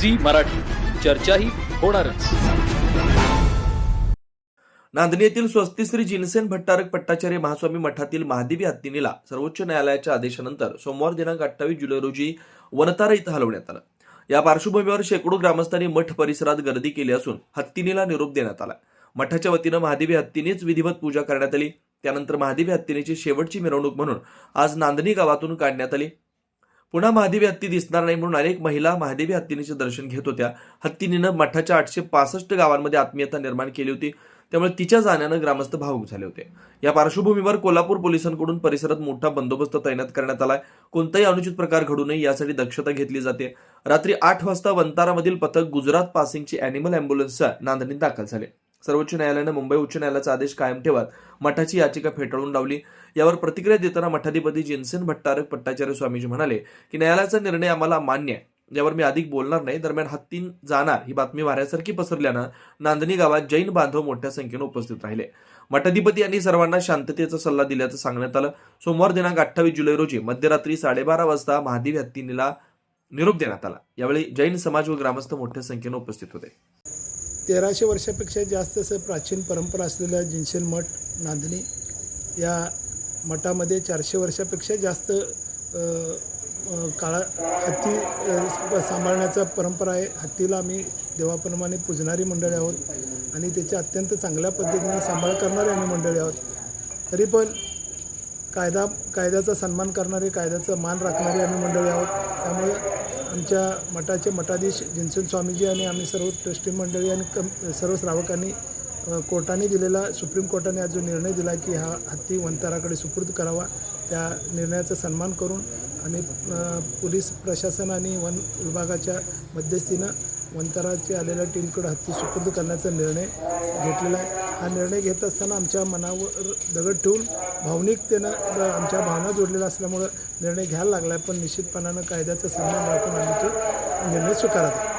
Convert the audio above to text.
Zee Marathi. चर्चाही होणारच. नांदणी येथील स्वस्ती श्री जिनसेन भट्टारक पट्टाचार्य महास्वामी मठातील महादेवी हत्तीनीला सर्वोच्च न्यायालयाच्या आदेशानंतर सोमवार दिनांक अठ्ठावीस जुलै रोजी वनतारा इथं हलवण्यात आलं. या पार्श्वभूमीवर शेकडो ग्रामस्थांनी मठ परिसरात गर्दी केली असून हत्तीनीला निरोप देण्यात आला. मठाच्या वतीनं महादेवी हत्तीनीच विधिवत पूजा करण्यात आली. त्यानंतर महादेवी हत्तीनीची शेवटची मिरवणूक म्हणून आज नांदणी गावातून काढण्यात आली. पुन्हा महादेवी हत्ती दिसणार नाही म्हणून अनेक महिला महादेवी हत्तीनीचे दर्शन घेत होत्या. हत्तीनीनं मठाच्या आठशे पासष्ट गावांमध्ये आत्मीयता निर्माण केली होती. त्यामुळे तिच्या जाण्यानं ग्रामस्थ भावूक झाले होते. या पार्श्वभूमीवर कोल्हापूर पोलिसांकडून परिसरात मोठा बंदोबस्त तैनात करण्यात आलाय. कोणताही अनुचित प्रकार घडू नये यासाठी दक्षता घेतली जाते. रात्री आठ वाजता वंतारामधील पथक गुजरात पासिंगची अॅनिमल अँब्युलन्सच्या नांदणीत दाखल झाले. सर्वोच्च न्यायालयानं मुंबई उच्च न्यायालयाचा आदेश कायम ठेवत मठाची याचिका फेटाळून लावली. यावर प्रतिक्रिया देताना मठाधिपती जिनसेन भट्टारक पट्टाचार्य स्वामीजी म्हणाले की न्यायालयाचा निर्णय आम्हाला मान्य आहे. यावर मी अधिक बोलणार नाही. दरम्यान हत्तीन जाणार ही बातमी वाऱ्यासारखी पसरल्यानं नांदणी गावात जैन बांधव मोठ्या संख्येनं उपस्थित राहिले. मठाधिपती यांनी सर्वांना शांततेचा सल्ला दिल्याचं सांगण्यात आलं. सोमवार दिनांक अठ्ठावीस जुलै रोजी मध्यरात्री साडेबारा वाजता महादेवी हत्तीनीला निरोप देण्यात आला. यावेळी जैन समाज व ग्रामस्थ मोठ्या संख्येनं उपस्थित होते. तेराशे वर्षापेक्षा जास्त असं प्राचीन परंपरा असलेलं जिनसेन मठ नांदणी या मठामध्ये चारशे वर्षापेक्षा जास्त काळा हत्ती सांभाळण्याचा परंपरा आहे. हत्तीला आम्ही देवाप्रमाणे पूजणारी मंडळी आहोत आणि त्याच्या अत्यंत चांगल्या पद्धतीने सांभाळ करणारी आम्ही मंडळी आहोत. तरी पण कायदा कायद्याचा सन्मान करणारे कायद्याचा मान राखणारी आम्ही मंडळी आहोत. त्यामुळे आमच्या मठाचे मठाधीश जिनसन स्वामीजी आणि आम्ही सर्व ट्रस्टी मंडळी आणि कम सर्व श्रावकांनी कोर्टाने दिलेला सुप्रीम कोर्टाने आज जो निर्णय दिला की हा हत्ती वंताराकडे सुपूर्द करावा त्या निर्णयाचा सन्मान करून आम्ही पोलीस प्रशासन आणि वन विभागाच्या मध्यस्थीनं वंताराची आलेल्या टीमकडे हत्ती सुपूर्द करण्याचा निर्णय घेतलेला आहे. हा निर्णय घेत असताना आमच्या मनावर दगड ठेवून भावनिकतेनं आमच्या भावना जोडलेल्या असल्यामुळं निर्णय घ्यायला लागला आहे पण निश्चितपणानं कायद्याचा सन्मान राखून आम्ही तो निर्णय स्वीकारत आहे